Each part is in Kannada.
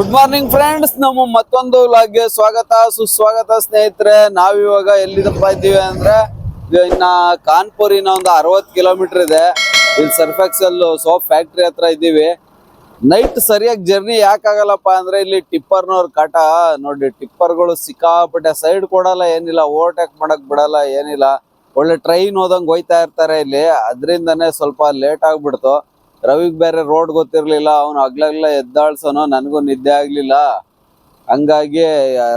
ಗುಡ್ ಮಾರ್ನಿಂಗ್ ಫ್ರೆಂಡ್ಸ್ ನಮ್ಮ ಮತ್ತೊಂದು ವ್ಲಾಗ್ಗೆ ಸ್ವಾಗತ, ಸುಸ್ವಾಗತ, ಸ್ನೇಹಿತರೆ. ನಾವಿವಾಗ ಎಲ್ಲಿದಪ್ಪ ಇದ್ದೀವಿ ಅಂದ್ರೆ ಇನ್ನ ಕಾನ್ಪುರಿನ ಒಂದು ಅರವತ್ತು ಕಿಲೋಮೀಟರ್ ಇದೆ. ಇಲ್ಲಿ ಸರ್ಫೆಕ್ಸಲ್ ಸೋಪ್ ಫ್ಯಾಕ್ಟ್ರಿ ಹತ್ರ ಇದ್ದೀವಿ. ನೈಟ್ ಸರಿಯಾಗಿ ಜರ್ನಿ ಯಾಕಾಗಲ್ಲಪ್ಪ ಅಂದ್ರೆ, ಇಲ್ಲಿ ಟಿಪ್ಪರ್ನವ್ರ ಕಾಟ. ನೋಡಿ, ಟಿಪ್ಪರ್ಗಳು ಸಿಕ್ಕಾಪಟ್ಟೆ ಸೈಡ್ ಕೊಡಲ್ಲ, ಏನಿಲ್ಲ. ಓವರ್ಟೇಕ್ ಮಾಡಕ್ ಬಿಡಲ್ಲ, ಏನಿಲ್ಲ. ಒಳ್ಳೆ ಟ್ರೈನ್ ಹೋದಂಗೆ ಹೋಯ್ತಾ ಇರ್ತಾರೆ ಇಲ್ಲಿ. ಅದರಿಂದನೇ ಸ್ವಲ್ಪ ಲೇಟ್ ಆಗ್ಬಿಡ್ತು. ರವಿಗ್ ಬೇರೆ ರೋಡ್ ಗೊತ್ತಿರ್ಲಿಲ್ಲ, ಅವನು ಹಗ್ಲಗ್ಲ ಎದ್ದಾಳ್ಸೋನು ನನಗೂ ನಿದ್ದೆ ಆಗ್ಲಿಲ್ಲ. ಹಂಗಾಗಿ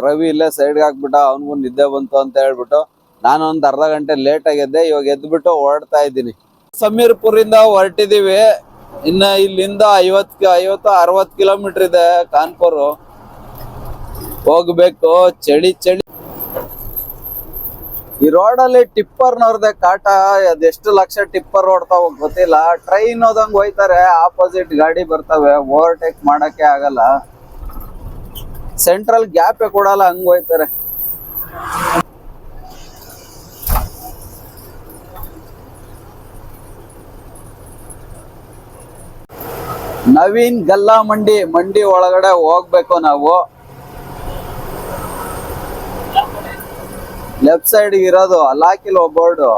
ರವಿ ಇಲ್ಲೇ ಸೈಡ್ ಹಾಕ್ಬಿಟ್ಟ, ಅವನಿಗೂ ನಿದ್ದೆ ಬಂತು ಅಂತ ಹೇಳ್ಬಿಟ್ಟು ನಾನು ಒಂದ್ ಅರ್ಧ ಗಂಟೆ ಲೇಟ್ ಆಗಿದ್ದೆ, ಇವಾಗ ಎದ್ಬಿಟ್ಟು ಹೊರಡ್ತಾ ಇದ್ದೀನಿ. ಸಮೀರ್ಪುರಿಂದ ಹೊರಟಿದೀವಿ. ಇನ್ನ ಇಲ್ಲಿಂದ ಐವತ್ ಐವತ್ತು, ಅರವತ್ ಕಿಲೋಮೀಟರ್ ಇದೆ ಕಾನ್ಪುರ್. ಹೋಗ್ಬೇಕು, ಚಳಿ ಚಳಿ. ಈ ರೋಡ್ ಅಲ್ಲಿ ಟಿಪ್ಪರ್ ನೋಡ್ದೆ ಕಾಟ ಅದೆಷ್ಟು ಲಕ್ಷ ಟಿಪ್ಪರ್ ಓಡ್ತಾವ ಗೊತ್ತಿಲ್ಲ. ಟ್ರೈನ್ ಹೋದಂಗ್ ಹೋಯ್ತಾರೆ ಆಪೋಸಿಟ್ ಗಾಡಿ ಬರ್ತವೆ ಓವರ್ಟೇಕ್ ಮಾಡಕ್ಕೆ ಆಗಲ್ಲ. ಸೆಂಟ್ರಲ್ ಗ್ಯಾಪೇ ಕೊಡಲ್ಲ ಹಂಗ್ ಹೋಯ್ತಾರೆ. ನವೀನ್ ಗಲ್ಲಾ ಮಂಡಿ ಮಂಡಿ ಒಳಗಡೆ ಹೋಗ್ಬೇಕು ನಾವು. ಲೆಫ್ಟ್ ಸೈಡ್ ಇರೋದು ಅಲ್ಲಿ ಹಾಕಿಲ್ವ board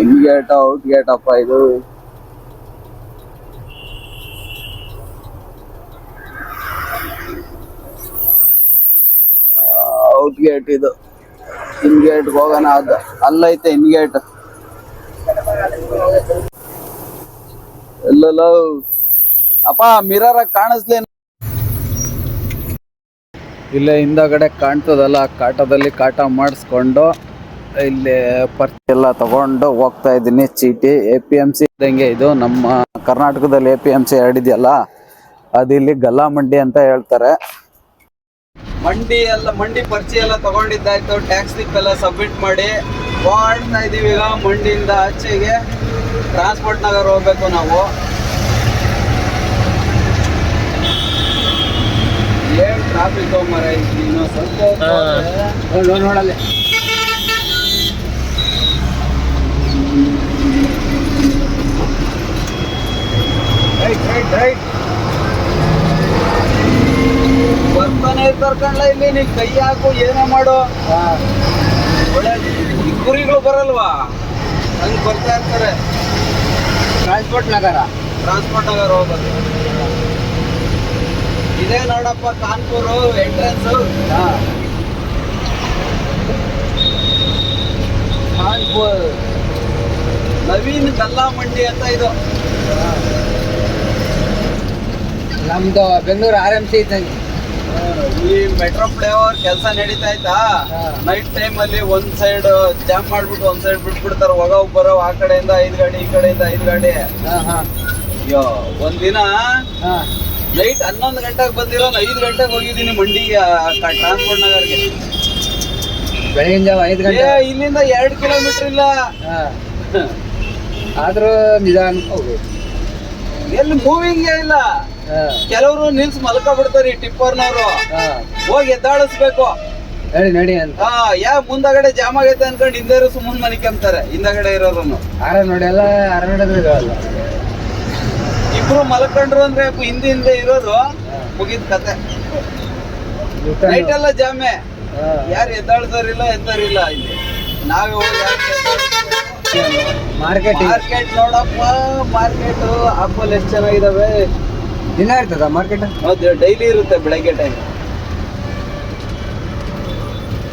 in gate out gate ಅಪ್ಪ ಇದು. ಔಟ್ ಗೇಟ್ ಇದು. ಇನ್ ಗೇಟ್ ಹೋಗೋಣ. ಅದ ಅಲ್ಲೈತೆ ಇನ್ ಗೇಟ್ ಎಲ್ಲೆಲ್ಲ ಅಪ್ಪ ಮಿರರ್ ಕಾಣಿಸ್ಲೇ ಇಲ್ಲೇ ಹಿಂದಗಡೆ ಕಾಣ್ತದಲ್ಲ ಕಾಟದಲ್ಲಿ ಕಾಟ ಮಾಡಿಸ್ಕೊಂಡು ಇಲ್ಲಿ ಪರ್ಚಿ ಎಲ್ಲ ತಗೊಂಡು ಹೋಗ್ತಾ ಇದ್ದೀನಿ, ಚೀಟಿ ಎ ಪಿ ಎಂ ಸಿ ಇದ್ದಂಗೆ ಇದು ನಮ್ಮ ಕರ್ನಾಟಕದಲ್ಲಿ ಎ ಪಿ ಎಂ ಸಿ ಅದು ಇಲ್ಲಿ ಗಲ್ಲಾ ಮಂಡಿ ಅಂತ ಹೇಳ್ತಾರೆ. ಮಂಡಿ ಎಲ್ಲ, ಮಂಡಿ ಪರ್ಚಿ ಎಲ್ಲ ತಗೊಂಡಿದ್ದಾಯ್ತು ಟ್ಯಾಕ್ಸ್ ಸ್ಲಿಪ್ ಎಲ್ಲ ಸಬ್ಮಿಟ್ ಮಾಡಿ. ಓಡ್ತಾ ಇದೀವಿ ಈಗ ಮಂಡಿಯಿಂದ ಆಚೆಗೆ. ಟ್ರಾನ್ಸ್ಪೋರ್ಟ್ ನಗರ್ ಹೋಗ್ಬೇಕು ನಾವು ಏನ್ ಟ್ರಾಫಿಕ್ ಮರ ಇನ್ನು ಸ್ವಲ್ಪ ಹೊತ್ತು ಹೋದ್ರೆ- ನೋಡಲ್ಲಿ. ರೈಟ್ ರೈಟ್ ರೈಟ್ ಬರ್ತಾನೆ ಕಣ್ಲ ಇಲ್ಲಿ ನಿನ್ ಕೈ ಹಾಕು ಏನೇ ಮಾಡು. ಒಳ್ಳೆ ಕುರಿಗಳು ಬರಲ್ವಾ? ಅಲ್ಲಿ ಬರ್ತಾ ಇರ್ತಾರೆ. ಟ್ರಾನ್ಸ್ಪೋರ್ಟ್ ನಗರ. ಟ್ರಾನ್ಸ್ಪೋರ್ಟ್ ನಗರ ಹೋಗೋದು ಇದೇ ನೋಡಪ್ಪ ಕಾನ್ಪುರು ಎಂಟ್ರೆನ್ಸ್ ಕಾನ್ಪುರ್. ನವೀನ್ ಗಲ್ಲಾ ಮಂಡಿ ಅಂತ ಇದು. ನಮ್ದು ಬೆಂಗಳೂರು ಆರ್ ಎಂ ಸಿ ಇದ್ದಂಗೆ. ಈ ಮೆಟ್ರೋ ಫ್ಲೈಓವರ್ ಕೆಲಸ ನಡೀತಾ ಐತಾ. ನೈಟ್ ಟೈಮ್ ಅಲ್ಲಿ ಒಂದ್ ಸೈಡ್ ಜಾಮ್ ಮಾಡ್ಬಿಟ್ಟು ಒಂದ್ ಸೈಡ್ ಬಿಟ್ಬಿಡ್ತಾರ. ಹೋಗೋ ಬರೋ ಆ ಕಡೆಯಿಂದ ಐದ್ ಗಾಡಿ ಈ ಕಡೆಯಿಂದ ಐದ್ ಗಾಡಿ. ಅಯ್ಯೋ ಒಂದಿನ ಹಾಂ. ನೈಟ್ ಹನ್ನೊಂದು ಗಂಟೆಗೆ ಬಂದಿರೋ ಐದು ಗಂಟೆಗೆ ಹೋಗಿದ್ದೀನಿ ಮಂಡಿಗೆ ಟ್ರಾನ್ಸ್ಪೋರ್ಟ್ ನಗರ್ಗೆ. ಬೆಳಗಿನ ಜಾವ ಐದು ಗಂಟೆ? ಇಲ್ಲಿಂದ ಎರಡು ಕಿಲೋಮೀಟರ್ ಇಲ್ಲ. ಆದ್ರೂ ಹೋಗ್ಬೇಕು. ಎಲ್ಲಿ ಮೂವಿಂಗೇ ಇಲ್ಲ. ಕೆಲವರು ನಿಲ್ಸ್ ಮಲ್ಕ ಬಿಡ್ತಾರೆ ಈ ಟಿಪ್ಪರ್ನವರು. ಹೋಗಿ ಎದ್ದಾಡಿಸ್ಬೇಕು ನಡಿ ನಡಿ ಅಂತ. ಯಾ ಮುಂದಗಡೆ ಜಾಮ್ ಆಗೈತೆ ಅನ್ಕೊಂಡು ಹಿಂದೆ ಸುಮ್ಮನೆ ಮನಿಕಂತಾರೆ ಹಿಂದಗಡೆ ಇರೋರನ್ನು. ಆರ ನೋಡಿ ಎಲ್ಲ ಆರ ನೋಡಿದ್ರೆ ಇರೋಲ್ಲ ಇಬ್ರು ಮಲ್ಕೊಂಡ್ರು ಅಂದ್ರೆ ಹಿಂದೆ ಹಿಂದೆ ಇರೋದು ಮುಗಿದ ಕತೆ. ನೈಟ್ ಎಲ್ಲ ಜಾಮೆ. ಯಾರು ಎದ್ದಾಳ್ಸೋರಿಲ್ಲ ಎದ್ದಾರಿಲ್ಲ ಇಲ್ಲಿ. ನಾವೇ ಹೋಗಿ ಮಾರ್ಕೆಟ್ ಮಾರ್ಕೆಟ್ ನೋಡಪ್ಪ ಮಾರ್ಕೆಟ್ ಆಪಲ್ ಎಷ್ಟು ಚೆನ್ನಾಗಿದಾವೆ? ದಿನ ಇರ್ತದ ಮಾರ್ಕೆಟ್ ಹೌದು ಡೈಲಿ ಇರುತ್ತೆ ಬೆಳಗ್ಗೆ ಟೈಮ್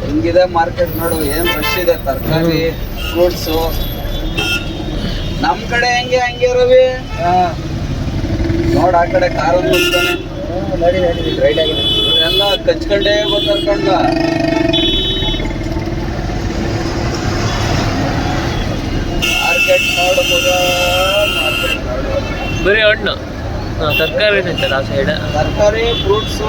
ಹೆಂಗಿದೆ ಮಾರ್ಕೆಟ್ ನೋಡು ಏನ್ ರಶ್ ಇದೆ ತರಕಾರಿ ಫ್ರೂಟ್ಸು ನಮ್ ಕಡೆ ಹೆಂಗೆ ಹಂಗೆ ರವಿ? ಹಾಂ. ನೋಡ್ ಆ ಕಡೆ ಕಾರ್ ನಡಿ ರೈಟ್ ಆಗಿದೆ ಎಲ್ಲ ಕಚ್ಕೊಂಡೇ ಕಣ್ಲ ಮಾರ್ಕೆಟ್ ನೋಡು ಮಗ ಮಾರ್ಕೆಟ್ ನೋಡು. ಬರೀ ಹಣ್ಣು. ತರಕಾರಿ ಐತಲ್ಲ ಆ ಸೈಡ್ ತರಕಾರಿ ಫ್ರೂಟ್ಸು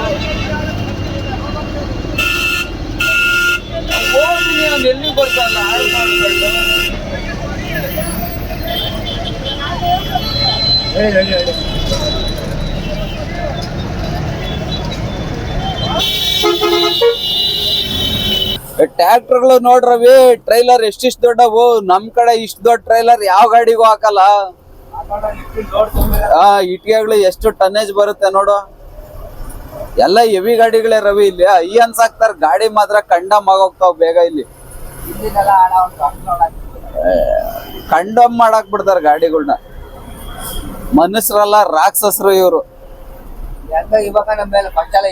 ಎಲ್ಲಿ ಬರ್ತಾನ ಹಾಳು ಮಾಡ್ಕೊಂಡು. ಹೇಳಿ ನಡಿ ನಡಿ. ಟ್ರ್ಯಾಕ್ಟರ್ಗಳು ನೋಡ್ರವಿ ಟ್ರೈಲರ್ ಎಷ್ಟಿಷ್ಟು ದೊಡ್ಡವು? ನಮ್ ಕಡೆ ಇಷ್ಟು ದೊಡ್ಡ ಟ್ರೈಲರ್ ಯಾವ ಗಾಡಿಗೂ ಹಾಕಲ್ಲ. ಆ, ಇಟ್ಟಿಗೆಗಳು ಎಷ್ಟು ಟನ್ನೇಜ್ ಬರುತ್ತೆ ನೋಡು. ಎಲ್ಲ ಹೆವಿ ಗಾಡಿಗಳೇ ರವಿ ಇಲ್ಲಿ. ಐ ಅನ್ಸಾಕ್ತಾರ ಗಾಡಿ ಮಾತ್ರ ಕಂಡಮ್ ಆಗೋಗ್ತಾವ್ ಬೇಗ ಇಲ್ಲಿ. ಕಂಡಮ್ ಮಾಡಾಕ್ ಬಿಡ್ತಾರ ಗಾಡಿಗಳನ್ನ ಮನುಷ್ಯರಲ್ಲ ರಾಕ್ಷಸರು ಇವ್ರು. ಹೆಂಗ ಇವಾಗ ಮೇಲೆ ಗಾಡಿ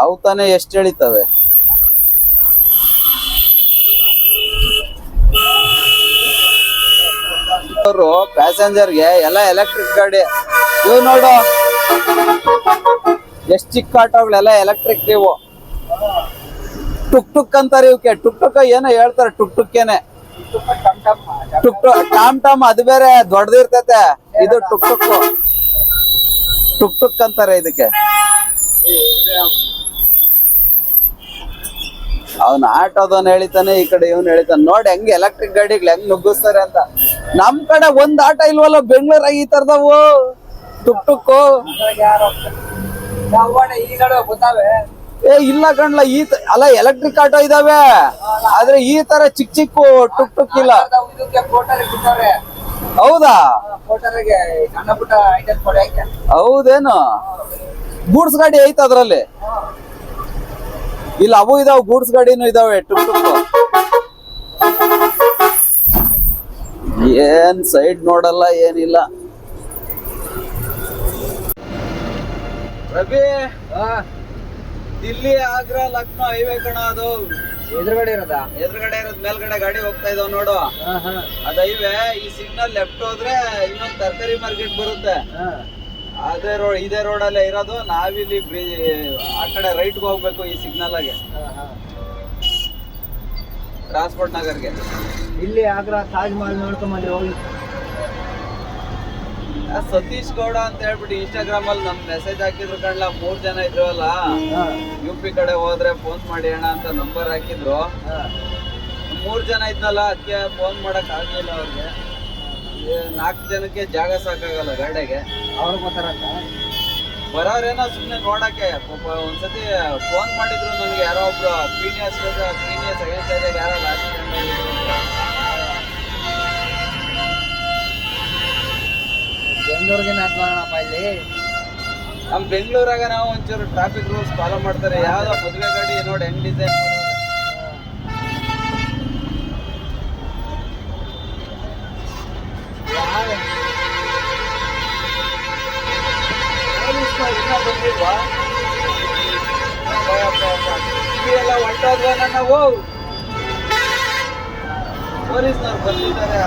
ಅವು ತಾನೇ ಎಷ್ಟು ಅವರು ಪ್ಯಾಸೆಂಜರ್ಗೆ ಎಲ್ಲ ಎಲೆಕ್ಟ್ರಿಕ್ ಗಾಡಿ. ಇವು ನೋಡು. ಎಷ್ಟ್ ಚಿಕ್ಕ ಆಟೋಗಳೆಲ್ಲ ಎಲೆಕ್ಟ್ರಿಕ್ ಇವು. ಟುಕ್ ಟುಕ್ ಅಂತಾರೆ ಇವಕ್ಕೆ ಟುಕ್ ಟುಕ್ ಏನೋ ಹೇಳ್ತಾರೆ, ಟುಕ್ ಟುಕ್ಕೇನೆ. ಟುಕ್ ಟುಕ್ ಟಾಮ್ ಟಾಮ್ ಅದು ಬೇರೆ ದೊಡ್ಡದಿರ್ತೈತೆ ಇದು ಟುಕ್ ಟುಕ್ ಟುಕ್ ಟುಕ್ ಅಂತಾರೆ ಇದಕ್ಕೆ. ಅವ್ನ ಆಟೋದವನ್ ಹೇಳಿತಾನೆ, ಈ ಕಡೆ ಇವ್ನು ಹೇಳಿತಾನೆ. ನೋಡಿ, ಹೆಂಗ್ ಎಲೆಕ್ಟ್ರಿಕ್ ಗಾಡಿಗಳು ಹೆಂಗ್ ನುಗ್ಗಿಸ್ತಾರೆ ಅಂತ. ನಮ್ ಕಡೆ ಒಂದ್ ಆಟೋ ಇಲ್ವಲ್ಲ ಬೆಂಗಳೂರಾಗ ಈ ತರದವು. ಟುಕ್ ಟುಕ್ ಏ, ಇಲ್ಲ ಕಣ್ಲ, ಈ ಅಲ್ಲ ಎಲೆಕ್ಟ್ರಿಕ್ ಆಟೋ ಇದಾವೆ. ಆದ್ರೆ ಈ ತರ ಚಿಕ್ಕ ಚಿಕ್ಕ ಟುಕ್ ಟುಕ್ ಇಲ್ಲ. ಹೌದಾ? ಹೌದೇನು? ಗೂಡ್ಸ್ ಗಾಡಿ ಐತ ಅದ್ರಲ್ಲಿ. ಇಲ್ಲ, ಅವು ಇದಾವ, ಗೂಡ್ಸ್ ಗಾಡಿನೂ ಇದಾವೆ, ಟುಕ್ ಟುಕ್. ಏನ್ ಸೈಡ್ ನೋಡಲ್ಲ, ಏನಿಲ್ಲ. ರವಿ? ದಿಲ್ಲಿ ಆಗ್ರಾ ಲಕ್ನೋ ಹೈವೇ ಕಣ ಅದು. ಎದುರುಗಡೆ ಇರೋದಾ? ಎದುರುಗಡೆ ಇರೋದ್ ಮೇಲ್ಗಡೆ ಗಾಡಿ ಹೋಗ್ತಾ ಇದಾವ್ ನೋಡು. ಅದ್ ಹೈವೇ ಈ ಸಿಗ್ನಲ್ ಲೆಫ್ಟ್ ಹೋದ್ರೆ ಇನ್ನೊಂದ್ ತರಕಾರಿ ಮಾರ್ಕೆಟ್ ಬರುತ್ತೆ. ಅದೇ ರೋಡ್ ಇದೇ ರೋಡ್ ಅಲ್ಲೇ ಇರೋದು. ನಾವಿಲ್ಲಿ ಬ್ರಿಜ್ ಆ ಕಡೆ ರೈಟ್ ಹೋಗ್ಬೇಕು ಈ ಸಿಗ್ನಲ್ ಆಗಿ. ಟ್ರಾನ್ಸ್ಪೋರ್ಟ್ ನಗರ್ಗೆ. ಇಲ್ಲಿ ಆಗ್ರಾ ತಾಜ್ ಮಹಲ್ ನೋಡ್ಕೊಂಬಂದ್ರೆ ಹೋಗಿ. ಸತೀಶ್ ಗೌಡ ಅಂತ ಹೇಳ್ಬಿಟ್ಟು ಇನ್ಸ್ಟಾಗ್ರಾಮ್ ಅಲ್ಲಿ ನಮ್ ಮೆಸೇಜ್ ಹಾಕಿದ್ರು ಕಣ್ಲ ಮೂರ್ ಜನ ಇದ್ರಲ್ಲ. ಯು ಪಿ ಕಡೆ ಹೋದ್ರೆ ಫೋನ್ ಮಾಡಿ ಅಣ್ಣ ಅಂತ ನಂಬರ್ ಹಾಕಿದ್ರು. ಮೂರ್ ಜನ ಇದ್ನಲ್ಲ ಅದಕ್ಕೆ ಫೋನ್ ಮಾಡಕ್ ಆಗ್ಲಿಲ್ಲ ಅವ್ರಿಗೆ. ನಾಲ್ಕು ಜನಕ್ಕೆ ಜಾಗ ಸಾಕಾಗಲ್ಲ ಗಾಡಿಗೆ. ಅವ್ರು ಗೊತ್ತಾರಂತ ಬರೋರೇನೋ ಸುಮ್ಮನೆ ನೋಡಕ್ಕೆ. ಒಂದ್ಸತಿ ಫೋನ್ ಮಾಡಿದ್ರು ನನಗೆ ಯಾರೋ ಒಬ್ರು P D S P D S against ಯಾರೋ ಬೆಂಗಳೂರಿಗೆ ನಾತ್ವಾನಪ್ಪ ಇಲ್ಲಿ. ನಮ್ ಬೆಂಗಳೂರಾಗ ನಾವು ಒಂಚೂರು ಟ್ರಾಫಿಕ್ ರೂಲ್ಸ್ ಫಾಲೋ ಮಾಡ್ತಾರೆ. ಯಾವ್ದೋ ಮದುವೆ ಗಾಡಿ ನೋಡಿ ಹೆಂಗಿದೆ ಬಂದಿಲ್ವಾ? ಎಲ್ಲ ಹೊಂಟೋದ್ವಾ ನಾವು? ಪೊಲೀಸ್ನವ್ರು ಬಂದಿದ್ದಾರೆ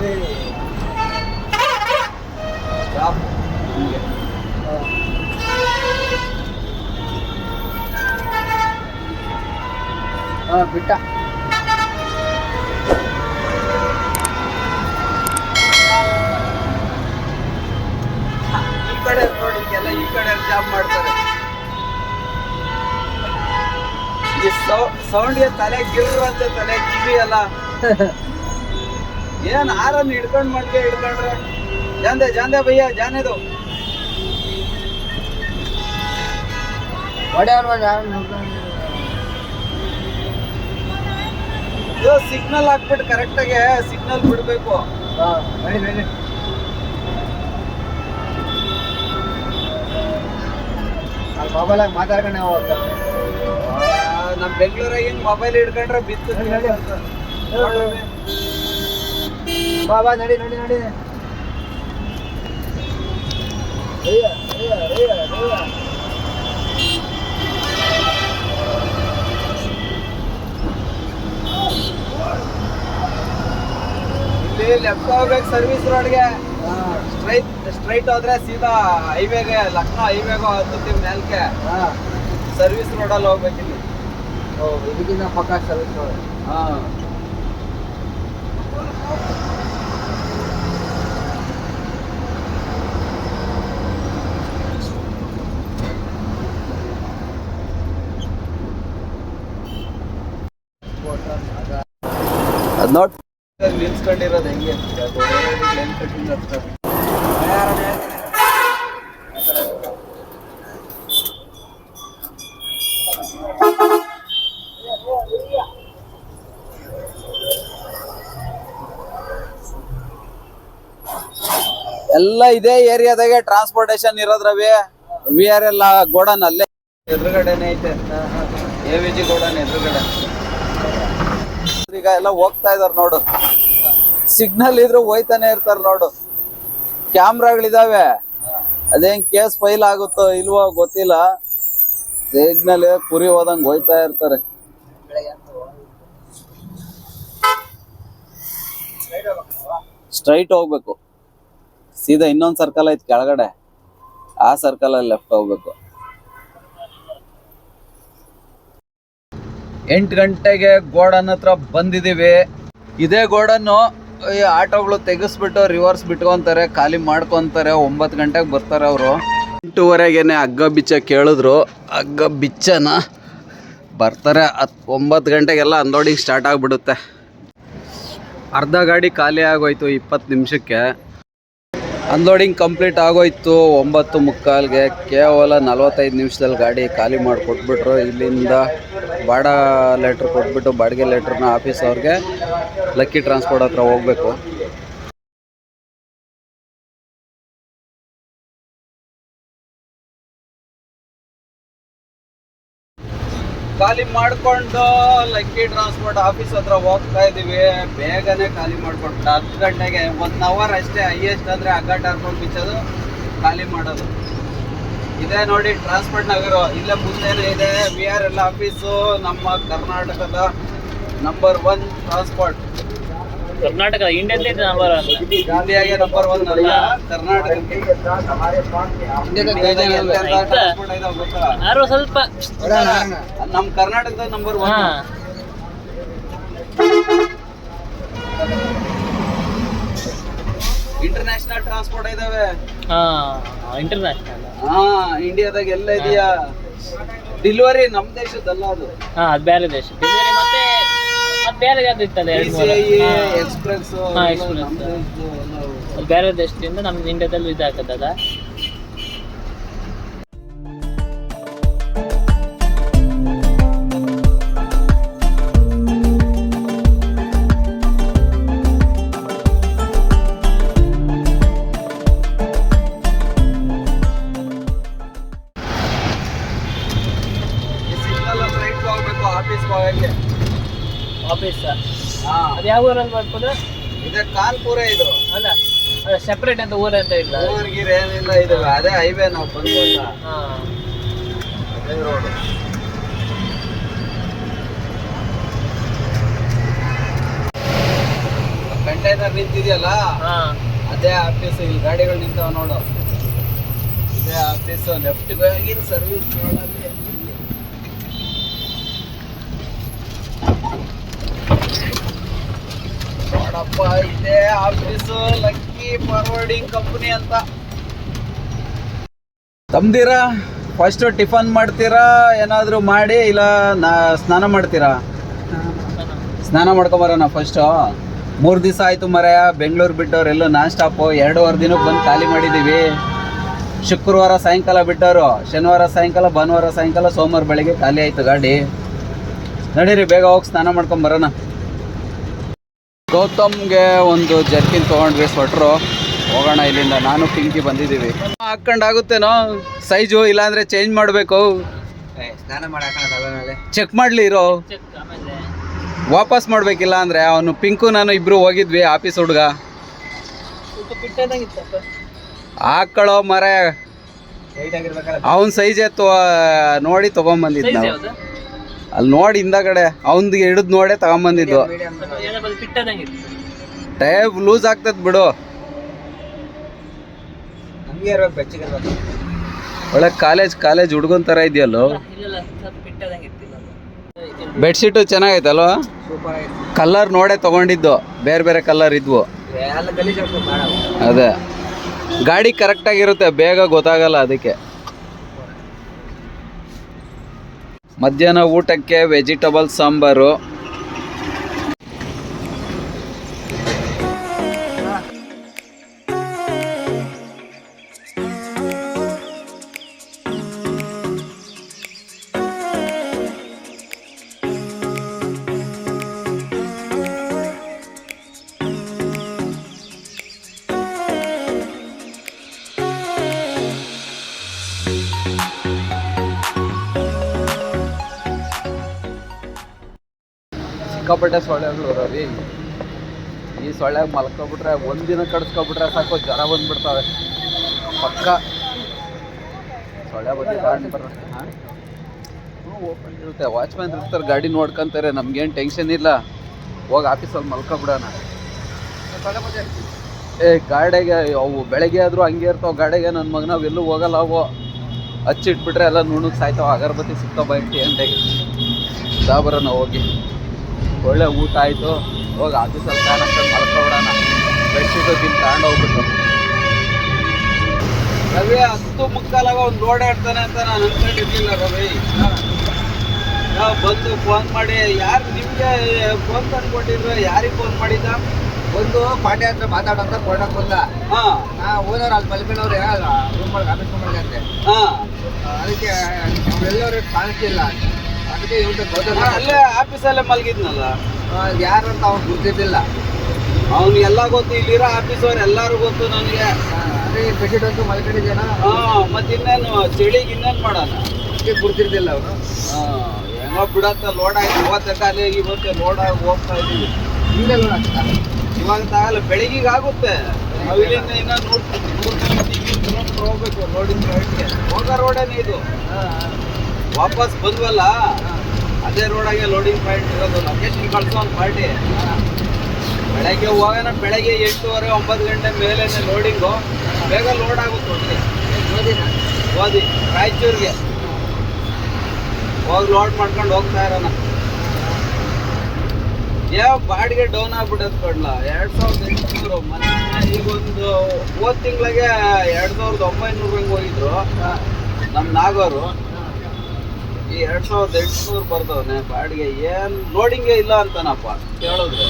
ಆದ್ರೆ ಸ್ಟಾಪ್ ಹಿಂಗೆ ಹಾ ಬಿಟ್ಟ ಈ ಕಡೆ ನೋಡಿ ಎಲ್ಲ ಈ ಕಡೆ ಜಾಬ್ ಮಾಡ್ತಾರೆ ಈ ಸೌಂಡ್ಗೆ ತಲೆ ಗಿರ್ರು ಅಂತ ತಲೆ ಕಿವಿ ಅಲ್ಲ ಏನ್ ಆರನ್ನು ಹಿಡ್ಕೊಂಡ್ ಮಾಡ್ಕೆ ಹಿಡ್ಕೊಂಡ್ರೆ? ಜಾಂದೆ ಜಾಂದೆ ಭಯ್ಯ ಜಾನೆದು ಇದು ಸಿಗ್ನಲ್ ಹಾಕ್ಬಿಟ್ಟು ಕರೆಕ್ಟಾಗಿ ಸಿಗ್ನಲ್ ಬಿಡ್ಬೇಕು. ಮೊಬೈಲಾಗ ಮಾತಾಡ್ಕೊಂಡೆ ಹೋಗ್ತಾರೆ ನಮ್ಮ ನಮ್ ಬೆಂಗಳೂರಾಗ ಹಿಂಗ್ ಮೊಬೈಲ್ ಹಿಡ್ಕೊಂಡ್ರೆ ಬಿತ್ತು. ಬಾ ಬಾ ನಡಿ ನಡಿ ನಡಿ. ಇಲ್ಲಿ ಲೆಫ್ಟ್ ಹೋಗ್ಬೇಕು ಸರ್ವಿಸ್ ರೋಡ್ಗೆ ಸ್ಟ್ರೈಟ್ ಸ್ಟ್ರೈಟ್ ಹೋದ್ರೆ ಸೀದಾ ಹೈವೇಗೆ ಲಕ್ನೋ ಹೈವೇಗೆ ಹತ್ತುತ್ತೀವಿ ಮೇಲ್ಕೆ ಹಾ. ಸರ್ವಿಸ್ ರೋಡಲ್ಲಿ ಹೋಗ್ಬೇಕು ಇಲ್ಲಿ. ಓ ಇದಕ್ಕಿಂತ ಪಕ್ಕ ಸರ್ವಿಸ್ ರೋಡ್ ಹಾ. ನಿಲ್ಸ್ಕೊಂಡಿರೋದು ಹೆಂಗೆ ಎಲ್ಲ ಇದೇ ಏರಿಯಾದಾಗೆ ಟ್ರಾನ್ಸ್ಪೋರ್ಟೇಶನ್ ಇರೋದ್ರವಿ ವಿ ಆರ್ ಎಲ್ಲ ಗೋಡನ್ ಅಲ್ಲೇ. ಎದುರುಗಡೆನೆ ಐತೆ. ಎ ವಿ ಜಿ ಗೋಡನ್ ಎದುರುಗಡೆ. ಈಗ ಎಲ್ಲ ಹೋಗ್ತಾ ಇದಾರೆ ನೋಡು. ಸಿಗ್ನಲ್ ಇದ್ರು ಹೋಯ್ತಾನೆ ಇರ್ತಾರ ನೋಡು. ಕ್ಯಾಮ್ರಾಗಳಿದಾವೆ ಅದೇನ್ ಕೇಸ್ ಫೈಲ್ ಆಗುತ್ತೋ ಇಲ್ವೋ ಗೊತ್ತಿಲ್ಲ. ಸಿಗ್ನಲ್ ಕುರಿ ಹೋದಂಗ್ ಹೋಯ್ತಾ ಇರ್ತಾರೆ. ಸ್ಟ್ರೈಟ್ ಹೋಗ್ಬೇಕು. ಸೀದಾ ಇನ್ನೊಂದ್ ಸರ್ಕಲ್ ಐತಿ ಕೆಳಗಡೆ. ಆ ಸರ್ಕಲ್ ಅಲ್ಲಿ ಲೆಫ್ಟ್ ಹೋಗ್ಬೇಕು. ಎಂಟು ಗಂಟೆಗೆ ಗೋಡನ್ ಹತ್ರ ಬಂದಿದ್ದೀವಿ ಇದೇ ಗೋಡನ್ನು, ಈ ಆಟೋಗಳು ತೆಗೆಸ್ಬಿಟ್ಟು ರಿವರ್ಸ್ ಬಿಟ್ಕೊಂತಾರೆ, ಖಾಲಿ ಮಾಡ್ಕೊಂತಾರೆ, ಒಂಬತ್ತು ಗಂಟೆಗೆ ಬರ್ತಾರೆ ಅವರು. ಎಂಟೂವರೆಗೇನೆ ಹಗ್ಗ ಬಿಚ್ಚ ಕೇಳಿದ್ರು. ಹಗ್ಗ ಬಿಚ್ಚನ? ಬರ್ತಾರೆ ಹತ್ತು ಒಂಬತ್ತು ಗಂಟೆಗೆಲ್ಲ ಅನ್ಲೋಡಿಂಗ್ ಸ್ಟಾರ್ಟ್ ಆಗಿಬಿಡುತ್ತೆ. ಅರ್ಧ ಗಾಡಿ ಖಾಲಿ ಆಗೋಯ್ತು ಇಪ್ಪತ್ತು ನಿಮಿಷಕ್ಕೆ. ಅನ್ಲೋಡಿಂಗ್ ಕಂಪ್ಲೀಟ್ ಆಗೋಯ್ತು. ಒಂಬತ್ತು ಮುಕ್ಕಾಲ್ಗೆ ಕೇವಲ ನಲವತ್ತೈದು ನಿಮಿಷದಲ್ಲಿ ಗಾಡಿ ಖಾಲಿ ಮಾಡಿ ಕೊಟ್ಬಿಟ್ರು ಇಲ್ಲಿಂದ ಬಾಡ ಲೆಟ್ರ್ ಕೊಟ್ಬಿಟ್ಟು ಬಾಡಿಗೆ ಲೆಟ್ರನ್ನ ಆಫೀಸ್ ಅವ್ರಿಗೆ ಲಕ್ಕಿ ಟ್ರಾನ್ಸ್ಪೋರ್ಟ್ ಹತ್ರ ಹೋಗ್ಬೇಕು. ಖಾಲಿ ಮಾಡ್ಕೊಂಡು ಲಕ್ಕಿ ಟ್ರಾನ್ಸ್ಪೋರ್ಟ್ ಆಫೀಸ್ ಹತ್ರ ಹೋಗ್ತಾ ಇದೀವಿ. ಬೇಗನೆ ಖಾಲಿ ಮಾಡ್ಕೊಂಡು ಹತ್ತು ಗಂಟೆಗೆ ಒನ್ ಅವರ್ ಅಷ್ಟೇ ಹೈಯೆಸ್ಟ್ ಅಂದರೆ ಹಗ್ಗ ಟಾರ್ಕೊಂಡು ಬಿಚ್ಚೋದು ಖಾಲಿ ಮಾಡೋದು. ಇದೆ ನೋಡಿ ಟ್ರಾನ್ಸ್ಪೋರ್ಟ್ ನಗರ. ಇಲ್ಲೇ ಮುಂದೆನೇ ಇದೆ. ವಿ ಆರ್ ಎಲ್ ಆಫೀಸು ನಮ್ಮ ಕರ್ನಾಟಕದ ನಂಬರ್ ಒನ್ ಟ್ರಾನ್ಸ್ಪೋರ್ಟ್ ಕರ್ನಾಟಕ ಇಂಡಿಯಾದ ನಂಬರ್ ಇಂಡಿಯಾಗೆ ನಂಬರ್ ಒನ್ ಅಲ್ಲ ಕರ್ನಾಟಕ? ಯಾರು ಸ್ವಲ್ಪ ನಮ್ಮ ಕರ್ನಾಟಕದ ನಂಬರ್ ಒನ್ ಇಂಟರ್ನ್ಯಾಷನಲ್ ಟ್ರಾನ್ಸ್ಪೋರ್ಟ್ ಇದಾವೆ. ಹಾ ಇಂಟರ್ನ್ಯಾಷನಲ್ ಹಾ ಇಂಡಿಯಾದಾಗ ಎಲ್ಲ ಇದೆಯಾ? ಡೆಲಿವರಿ ನಮ್ಮ ದೇಶದಲ್ಲ ಅದು. ಹಾ ಅದು ಬೇರೆ ದೇಶ. ಡೆಲಿವರಿ ಮತ್ತೆ ಬೇರೆ ಯಾವ್ದು ಇತ್ತಲ್ಲ ಎರಡು ಮೂರು? ಎಕ್ಸ್ಪ್ರೆಸ್ ಬೇರೆ ದೇಶದಿಂದ ನಮ್ಮ ಇಂಡಿಯಾದಲ್ಲೂ ಇದಾಗತ್ತದ ಯಾವ ಊರಲ್ಲಿ ಮಾಡ್ಕೊಂಡ್ರೆ ಇದೆ ಕಾನ್ಪುರ ಇದು. ಅಲ್ಲ ಸೆಪ್ರೇಟ್ ಅಂತ ಊರ ಅಂತ ಇಲ್ಲ. ಊರ್ಗೀರ್ ಏನಿಲ್ಲ ಇದು ಅದೇ ಹೈವೇ ನಾವು ಹಾ. ಅದೇ ರೋಡ್ ಕಂಟೈನರ್ ನಿಂತಿದೆಯಲ್ಲ? ಹಾ. ಅದೇ ಆಫೀಸ್ ಇಲ್ಲಿ ಗಾಡಿಗಳು ನಿಂತಾವ ನೋಡು. ಅದೇ ಆಫೀಸ್ ಲೆಫ್ಟ್ ಹೋಗಿನ ಸರ್ವಿಸ್ ನೋಡಪ್ಪ ಇದೇ ಆಫೀಸ್ ಲಕ್ಕಿ ಫಾರ್ವರ್ಡಿಂಗ್ ಕಂಪನಿ ಅಂತ. ತಮ್ದಿರಾ? ಫಸ್ಟ್ ಟಿಫನ್ ಮಾಡ್ತೀರಾ? ಏನಾದರೂ ಮಾಡಿ, ಇಲ್ಲ ನಾ ಸ್ನಾನ ಮಾಡ್ತೀರಾ? ಸ್ನಾನ ಮಾಡ್ಕೊಂಬರೋಣ ಫಸ್ಟು ಮೂರು ದಿವಸ ಆಯಿತು ಮರೆಯ ಬೆಂಗಳೂರು ಬಿಟ್ಟವ್ರು ಎಲ್ಲೂ ನಾನ್ ಸ್ಟಾಪು ಎರಡೂವರೆ ದಿನಕ್ಕೆ ಬಂದು ಖಾಲಿ ಮಾಡಿದ್ದೀವಿ ಶುಕ್ರವಾರ ಸಾಯಂಕಾಲ ಬಿಟ್ಟವರು. ಶನಿವಾರ ಸಾಯಂಕಾಲ, ಭಾನುವಾರ ಸಾಯಂಕಾಲ, ಸೋಮವಾರ ಬೆಳಗ್ಗೆ ಖಾಲಿ ಆಯಿತು ಗಾಡಿ. ನಡೀರಿ, ಬೇಗ ಹೋಗಿ ಸ್ನಾನ ಮಾಡ್ಕೊಂಬರೋಣ ಗೌತಮ್ಗೆ ಒಂದು ಜರ್ಕಿನ್ ತೊಗೊಂಡ್ವಿ ಸ್ವೆಟ್ರು ಹೋಗೋಣ ಇಲ್ಲಿಂದ. ನಾನು ಪಿಂಕಿ ಬಂದಿದ್ದೀವಿ. ಹಾಕ್ಕೊಂಡಾಗುತ್ತೇನೋ? ಸೈಜು ಇಲ್ಲಾಂದ್ರೆ ಚೇಂಜ್ ಮಾಡಬೇಕು. ಸ್ನಾನ ಚೆಕ್ ಮಾಡಲಿ ಇರೋ? ಚೆಕ್ ಆಮೇಲೆ. ವಾಪಸ್ ಮಾಡ್ಬೇಕಿಲ್ಲ ಅಂದ್ರೆ ಅವನು ಪಿಂಕು ನಾನು ಇಬ್ರು ಹೋಗಿದ್ವಿ ಆಫೀಸ್ ಹುಡುಗ. ಹಾಕೊಳ್ಳೋ ಮರ. ಅವನ್ ಸೈಜ್ ಎತ್ತು ನೋಡಿ ತಗೊಂಡ್ ಬಂದಿದ್ದ ನಾವು. ಅಲ್ಲಿ ನೋಡಿ ಹಿಂದಗಡೆ ಅವನಿಗೆ ಹಿಡಿದು ನೋಡೇ ತಗೊಂಬಂದಿದ್ದು. ಟೈಪ್ ಲೂಸ್ ಆಗ್ತದ್ ಬಿಡು. ಒಳ್ಳೆ ಕಾಲೇಜ್ ಕಾಲೇಜ್ ಹುಡುಗನ್ ತರ ಇದೆಯಲ್ಲೋ? ಬೆಡ್ಶೀಟು ಚೆನ್ನಾಗೈತಲ್ವಾ? ಕಲರ್ ನೋಡೇ ತಗೊಂಡಿದ್ದು ಬೇರೆ ಬೇರೆ ಕಲರ್ ಇದ್ವು. ಅದೇ. ಗಾಡಿ ಕರೆಕ್ಟಾಗಿರುತ್ತೆ ಬೇಗ ಗೊತ್ತಾಗಲ್ಲ ಅದಕ್ಕೆ. ಮಧ್ಯಾಹ್ನ ಊಟಕ್ಕೆ ವೆಜಿಟಬಲ್ ಸಾಂಬಾರು. ಸಿಕ್ಕಾಪಟ್ಟೆ ಸೊಳ್ಳೆಗಳು ರವಿ ಈ ಸೊಳ್ಳೆ ಮಲ್ಕೊಬಿಟ್ರೆ ಒಂದಿನ ಕಡಿಸ್ಕೊಬಿಟ್ರೆ ಸಾಕು, ಜ್ವರ ಬಂದ್ಬಿಡ್ತಾವೆ. ಪಕ್ಕ. ಸೊಳ್ಳೆ ಬಂದು ಗಾಡಿ ಬರ ಓಪನ್ ಇರುತ್ತೆ. ವಾಚ್ಮ್ಯಾನ್ ಇರ್ತಾರೆ, ಗಾಡಿ ನೋಡ್ಕೊಂತಾರೆ, ನಮ್ಗೇನು ಟೆನ್ಷನ್ ಇಲ್ಲ. ಹೋಗಿ ಆಫೀಸಲ್ಲಿ ಮಲ್ಕೊಬಿಡೋಣ. ಏ, ಗಾಡಿಗೆ, ಅವು ಬೆಳಗ್ಗೆ ಆದರೂ ಹಂಗೆ ಇರ್ತಾವೆ. ಗಾಡಿಗೆ ನನ್ನ ಮಗನ ಎಲ್ಲೂ ಹೋಗಲ್ಲ, ಅವು ಹಚ್ಚಿಟ್ಬಿಟ್ರೆ ಎಲ್ಲ ನುಣುಗ್ ಸಾಯ್ತಾವ. ಅಗರಬತ್ತಿ ಸಿಗ್ತಾವ ಬೈಕ್ ಎಂಟೆಗೆ ಬರೋಣ, ಹೋಗಿ. ಒಳ್ಳೆ ಊಟ ಆಯಿತು. ಹೋಗಿ ಅದು ಸ್ವಲ್ಪ ಮಲ್ಕೊಬಿಡೋಣ ಬೆಡ್ಶೀಟು ತಿನ್ ತಗೊಂಡು ಹೋಗ್ಬಿಟ್ಟು. ರವಿ ಹತ್ತು ಮುಕ್ಕಾಲಾಗ ಒಂದು ಲೋಡ್ ಆಡ್ತಾನೆ ಅಂತ ನಾನು ಅನ್ಕೊಂಡಿರ್ಲಿಲ್ಲ ರವಿ. ನಾವು ಬಂದು ಫೋನ್ ಮಾಡಿ ಯಾರು ನಿಮಗೆ ಫೋನ್ ತಂದ್ಕೊಟ್ಟಿದ್ರು ಯಾರಿಗೆ ಫೋನ್ ಮಾಡಿದ್ದ? ಒಂದು ಪಾಂಡೆ ಹತ್ರ ಮಾತಾಡೋಂತ ಕೊಡಕ್ ಬಂದ. ಹಾಂ. ನಾ ಓನರ್ ಅಲ್ಲಿ ಮಲ್ಕೊಂಡವ್ರೆ ರೂಮ್ ಮಾಡಿ ಆಫೀಸ್ ರೂಮ್ ಅಂತೆ ಅದಕ್ಕೆ ಎಲ್ಲರೂ ಕಾಣಿಸ್ತಿಲ್ಲ ಅದಕ್ಕೆ ಅಲ್ಲೇ ಆಫೀಸಲ್ಲೇ ಮಲಗಿದ್ನಲ್ಲ. ಯಾರು ಅಂತ ಅವ್ನು ಗೊತ್ತಿದ್ದಿಲ್ಲ. ಅವ್ನು ಎಲ್ಲ ಗೊತ್ತು ಇಲ್ಲಿರೋ ಆಫೀಸವ್ರು ಎಲ್ಲರೂ ಗೊತ್ತು ನನಗೆ. ಅದೇ ಬೆಡ್ಶೀಟ್ ಅಂತೂ ಮಲ್ಕೊಂಡಿದ್ದೇನ ಹಾಂ ಮತ್ತೆ ಇನ್ನೇನು ಚಳಿಗೆ ಇನ್ನೇನು ಮಾಡೋಣ? ಅದಕ್ಕೆ ಗುರ್ತಿರ್ತಿಲ್ಲ ಅವನು. ಏನೋ ಹೆಂಗೋ ಬಿಡತ್ತ ಲೋಡ್ ಆಗಿ ಇವತ್ತೆ ಅಲ್ಲೇ ಇವತ್ತೆ ಲೋಡ್ ಆಗಿ ಹೋಗ್ತಾ ಇದ್ದೀವಿ. ಹಿಂದೆ ಇವಾಗ ತಾಗಲ್ಲ ಬೆಳಿಗ್ಗೆ ಆಗುತ್ತೆ. ನಾವು ಇಲ್ಲಿಂದ ಇನ್ನ ನೋಡ್ತೀವಿ ಹೋಗ್ಬೇಕು ರೋಡಿನ ರೈಟ್ಗೆ ಹೋಗೋ ರೋಡೇನೆ ಇದು? ವಾಪಸ್ ಬಂದ್ವಲ್ಲ? ಅದೇ ರೋಡಾಗೆ ಲೋಡಿಂಗ್ ಪಾಯಿಂಟ್ ಇರೋದು. ಲೊಕೇಶನ್ ಕಳ್ಸೋ ಒಂದು ಪಾರ್ಟಿ ಬೆಳಗ್ಗೆ ಹೋಗೋಣ ಬೆಳಗ್ಗೆ ಎಂಟೂವರೆ ಒಂಬತ್ತು ಗಂಟೆ ಮೇಲೆ ಲೋಡಿಂಗು ಬೇಗ ಲೋಡ್ ಆಗುತ್ತೆ ನೋಡಿ ಓದಿ ಓದಿ ರಾಯಚೂರಿಗೆ. ಹೋಗಿ ಲೋಡ್ ಮಾಡ್ಕೊಂಡು ಹೋಗ್ತಾ ಇರೋಣ. ಯಾವ ಬಾಡಿಗೆ ಡೌನ್ ಆಗ್ಬಿಟ್ಟು ಕೊಡ್ಲ. ಎರಡ್ ಸಾವಿರದ ಎಂಟುನೂರು. ಮನೆ ಈಗ ಒಂದು ಹೋದ್ ತಿಂಗಳಿಗೆ ಎರಡ್ ಸಾವಿರದ ಒಂಬೈನೂರು ಹಂಗೆ ಹೋಗಿದ್ರು ನಮ್ಮ ನಾಗೋರು ಎರಡ್ ಸಾವಿರದ ಎಂಟುನೂರು ಬರ್ತವನೆ ಬಾಡಿಗೆ ಏನು ಲೋಡಿಂಗೇ ಇಲ್ಲ ಅಂತಾನಪ್ಪ. ಕೇಳಿದ್ರೆ.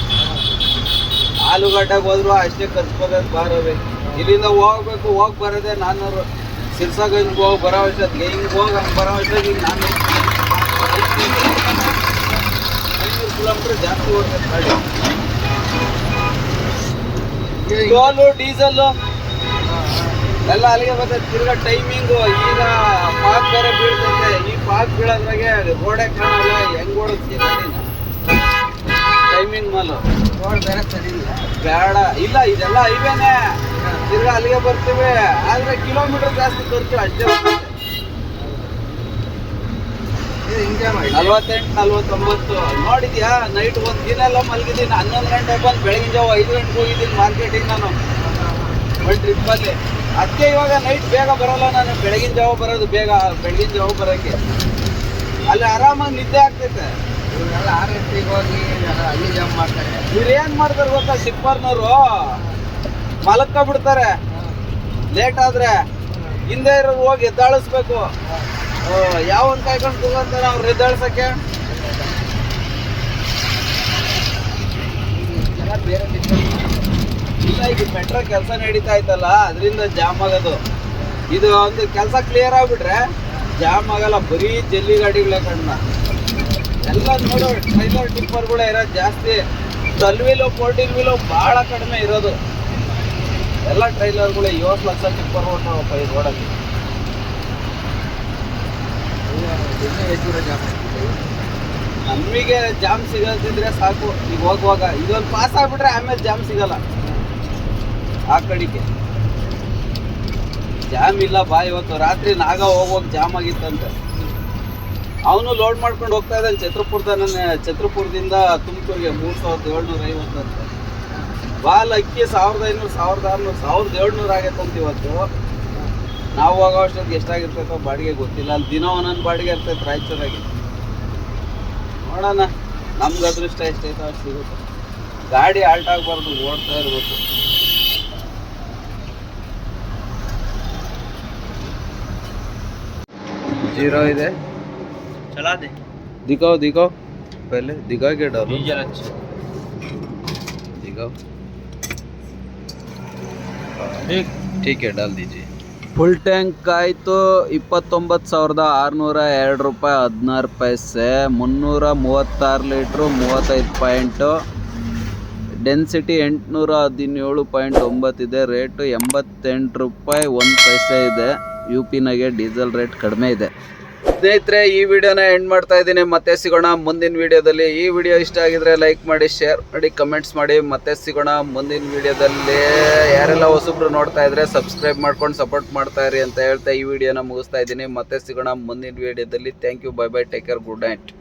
ಆಲೂಗಡ್ಡೆಗೆ ಹೋದ್ರು ಅಷ್ಟೇ ಖರ್ಚು ಬರೋದು ಬಾರವೆ ಇಲ್ಲಿಂದ ಹೋಗ್ಬೇಕು ಹೋಗಿ ಬರೋದೇ ನಾನ್ನೂರು. ಸಿರ್ಸಾಗಂಜ್ಗೆ ಹೋಗಿ ಬರೋ ಅಷ್ಟೊತ್ತಿಗೆ ಹಿಂಗೆ ಹೋಗಿ ಹಂಗೆ ಬರೋ ಅಷ್ಟೊತ್ತಿಗೆ ಈಗ ನಾನು ಐನೂರು ಕಿಲೋಮೀಟ್ರ್ ಜಾಸ್ತಿ ಹೋಗ್ಬೇಕು ಗಾಡಿ. ಡೀಸೆಲ್ಲು ಎಲ್ಲ ಅಲ್ಲಿಗೆ ಬರ್ತದೆ ತಿರ್ಗಾ ಟೈಮಿಂಗು ಈಗ ಪಾಕ್ ಬೇರೆ ಬೀಳ್ತೈತೆ ಈ ಪಾಕ್ ಬೀಳೋದ್ರಾಗೆ ರೋಡೇ ಕಾಣಲ್ಲ ಹೆಂಗ್ ಗಾಡಿನ ಟೈಮಿಂಗ್ ಮೇಲು. ರೋಡ್ ಬೇರೆ ಸರಿ ಇಲ್ಲ. ಬೇಡ. ಇಲ್ಲ ಇದೆಲ್ಲ ಹೈವೇನೆ. ತಿರ್ಗಾ ಅಲ್ಲಿಗೆ ಬರ್ತೀವಿ. ಆದ್ರೆ ಕಿಲೋಮೀಟರ್ ಜಾಸ್ತಿ ಬರ್ತೀವಿ ಅಷ್ಟೇ ನಲ್ವತ್ತೆಂಟು ನಲ್ವತ್ತೊಂಬತ್ತು. ನೋಡಿದ್ಯಾ? ನೈಟ್ ಒಂದು ದಿನ ಎಲ್ಲ ಮಲಗಿದ್ದೀನಿ. ಹನ್ನೊಂದು ಗಂಟೆ ಬಂದು ಬೆಳಗಿನ ಜಾವ ಐದು ಗಂಟೆಗೆ ಹೋಗಿದ್ದೀನಿ ಮಾರ್ಕೆಟಿಗೆ ನಾನು. ಒಂದು ಟ್ರಿಪ್ಪಲ್ಲಿ ಅದಕ್ಕೆ ಇವಾಗ ನೈಟ್ ಬೇಗ ಬರೋಲ್ಲ ನಾನು ಬೆಳಗಿನ ಜಾವ ಬರೋದು ಬೇಗ ಬೆಳಗಿನ ಜಾವ ಬರೋಕ್ಕೆ ಅಲ್ಲಿ ಆರಾಮಾಗಿ ನಿದ್ದೆ ಆಗ್ತೈತೆ. ಇವರೆಲ್ಲ ಆರ್ ಎಸ್ ಹೋಗಿ ಅಲ್ಲಿ ಜಾಮ್ ಮಾಡ್ತಾರೆ. ಇವ್ರು ಏನು ಮಾಡ್ತಾರೆ ಗೊತ್ತಾ ಶಿಪ್ಪರ್ನವರು ಮಲಕ್ಕ ಬಿಡ್ತಾರೆ. ಲೇಟ್ ಆದ್ರೆ. ಹಿಂದೆ ಇರೋರು ಹೋಗಿ ಎದ್ದಾಳಿಸ್ಬೇಕು. ಯಾವನ್ ಕಾಯ್ಕೊಂಡು ತಗೊಂತಾರೆ ಅವ್ರು ಎದ್ದಾಳ್ಸಕ್ಕೆ? ಬೇರೆ. ಇಲ್ಲ ಈಗ ಮೆಟ್ರೋ ಕೆಲಸ ನಡೀತಾ ಇತ್ತಲ್ಲ ಅದರಿಂದ ಜಾಮ್ ಆಗೋದು. ಇದು ಒಂದು ಕೆಲಸ ಕ್ಲಿಯರ್ ಆಗ್ಬಿಟ್ರೆ ಜಾಮ್ ಆಗಲ್ಲ, ಬರೀ ಜಲ್ಲಿ ಗಾಡಿಗಳೇ ಕಣ್ಣ. ಎಲ್ಲ ನೋಡು ಟ್ರೈಲರ್ ಟಿಪ್ಪರ್ಗಳೇ ಇರೋದು ಜಾಸ್ತಿ. ಟ್ವೆಲ್ ವೀಲು ಫೋರ್ಟೀನ್ ವೀಲು ಭಾಳ ಕಡಿಮೆ ಇರೋದು. ಎಲ್ಲ ಟ್ರೈಲರ್ಗಳು ಏಳು ಲಕ್ಷ ಟಿಪ್ಪರ್ ಹೊಟ್ಟವಪ್ಪ ಈ ರೋಡಲ್ಲಿ. ನಮಗೆ ಜಾಮ್ ಸಿಗದಿದ್ರೆ ಸಾಕು. ಈಗ ಹೋಗುವಾಗ ಇದೊಂದು ಪಾಸ್ ಆಗ್ಬಿಟ್ರೆ ಆಮೇಲೆ ಜಾಮ್ ಸಿಗಲ್ಲ. ಆ ಕಡೆಗೆ. ಜಾಮ್ ಇಲ್ಲ ಬಾ ಇವತ್ತು. ರಾತ್ರಿ ನಾಗ ಹೋಗುವಾಗ ಜಾಮ್ ಆಗಿತ್ತಂತೆ. ಅವನು ಲೋಡ್ ಮಾಡ್ಕೊಂಡು ಹೋಗ್ತಾ ಇದ್ದಾನೆ. ಛತ್ರಪುರದ ಛತ್ರಪುರದಿಂದ ತುಮಕೂರಿಗೆ ಮೂರು ಸಾವಿರದ ಏಳ್ನೂರ ಐವತ್ತಂತೆ ಬಾಲ್ ಅಕ್ಕಿ ಸಾವಿರದ ಐನೂರು, ಸಾವಿರದ ಆರುನೂರು, ಸಾವಿರದ ಏಳ್ನೂರು ಆಗೈತಂತ ಇವತ್ತು. ನಾವು ಹೋಗೋ ಅಷ್ಟೊತ್ತಿಗೆ ಎಷ್ಟಾಗಿರ್ತೈತೋ ಬಾಡಿಗೆ ಗೊತ್ತಿಲ್ಲ. ಅಲ್ಲಿ ದಿನ ಒಂದೊಂದು ಬಾಡಿಗೆ ಇರ್ತೈತೆ ರಾಯಚೂರಾಗಿ. ನೋಡೋಣ. ನಮ್ಗೆ ಅದೃಷ್ಟ ಎಷ್ಟೈತೋ ಅಷ್ಟು ಸಿಗುತ್ತೆ. ಗಾಡಿ ಆಲ್ಟ್ ಆಗಬಾರ್ದು ಓಡ್ತಾ ಇರಬೇಕು. जीरो ಇದೆ चला दे दिखाओ दिखाओ पहले दिखा के डालो डीजल अच्छा दिखाओ ठीक ठीक है डाल दीजिए ಫುಲ್ ಟ್ಯಾಂಕ್ ಆಯಿತು ಇಪ್ಪತ್ತೊಂಬತ್ತು ಸಾವಿರದ ಆರುನೂರ ಎರಡು ರೂಪಾಯಿ ಹದಿನಾರು ಪೈಸೆ ಮುನ್ನೂರ ಮೂವತ್ತಾರು ಲೀಟ್ರು ಮೂವತ್ತೈದು ಪಾಯಿಂಟು ಡೆನ್ಸಿಟಿ ಎಂಟುನೂರ ಹದಿನೇಳು ಪಾಯಿಂಟ್ ಒಂಬತ್ತಿದೆ ರೇಟು ಎಂಬತ್ತೆಂಟು ರೂಪಾಯಿ ಒಂದು ಪೈಸೆ ಇದೆ ಯು ಪಿನಾಗೆ ಡೀಸೆಲ್ ರೇಟ್ ಕಡಿಮೆ ಇದೆ. ಸ್ನೇಹಿತರೆ, ಈ ವಿಡಿಯೋನ ಎಂಡ್ ಮಾಡ್ತಾ ಇದ್ದೀನಿ. ಮತ್ತೆ ಸಿಗೋಣ ಮುಂದಿನ ವಿಡಿಯೋದಲ್ಲಿ. ಈ ವಿಡಿಯೋ ಇಷ್ಟ ಆಗಿದ್ರೆ ಲೈಕ್ ಮಾಡಿ ಶೇರ್ ಮಾಡಿ ಕಮೆಂಟ್ಸ್ ಮಾಡಿ. ಮತ್ತೆ ಸಿಗೋಣ ಮುಂದಿನ ವಿಡಿಯೋದಲ್ಲಿ. ಯಾರೆಲ್ಲ ಹೊಸಬ್ರು ನೋಡ್ತಾ ಇದ್ರೆ ಸಬ್ಸ್ಕ್ರೈಬ್ ಮಾಡ್ಕೊಂಡು ಸಪೋರ್ಟ್ ಮಾಡ್ತಾ ಇರಿ ಅಂತ ಹೇಳ್ತಾ ಈ ವಿಡಿಯೋನ ಮುಗಿಸ್ತಾ ಇದ್ದೀನಿ. ಮತ್ತೆ ಸಿಗೋಣ ಮುಂದಿನ ವಿಡಿಯೋದಲ್ಲಿ. Thank you bye bye take care good night